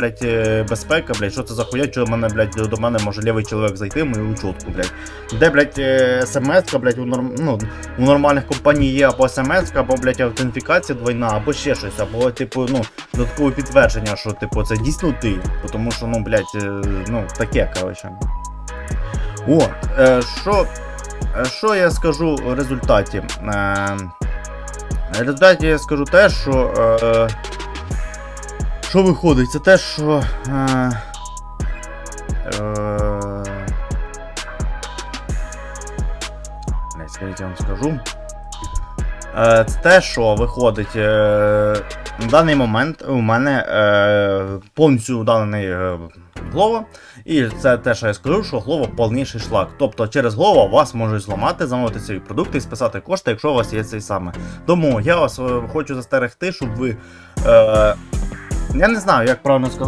блядь, е, безпека, блядь, що це за хуя, що мене, блядь, до мене може лівий чоловік зайти в мою учетку, блядь. Де, блядь, е, смс-ка, блядь, у, норм... ну, у нормальних компаній є або смс-ка, або, блядь, аутентифікація двойна, або ще щось, або, типу, ну, додаткове підтвердження, що, типу, це дійсно ти. Тому що, ну, блядь, е, ну, таке, коротше. От, що, що я скажу в результаті? В результаті я скажу те, що. Що виходить? Це те, що. Е, е, блядь, скажіть, я вам скажу. Е, це те, що виходить. Е, на даний момент у мене е, повністю удалений е, Глова. І це те, що я скажу, що Глова повніший шлак. Тобто через Глова вас можуть зламати, замовити свої продукти і списати кошти, якщо у вас є цей саме. Тому я вас е, хочу застерегти, щоб ви. Е, я не знаю, як правильно сказати.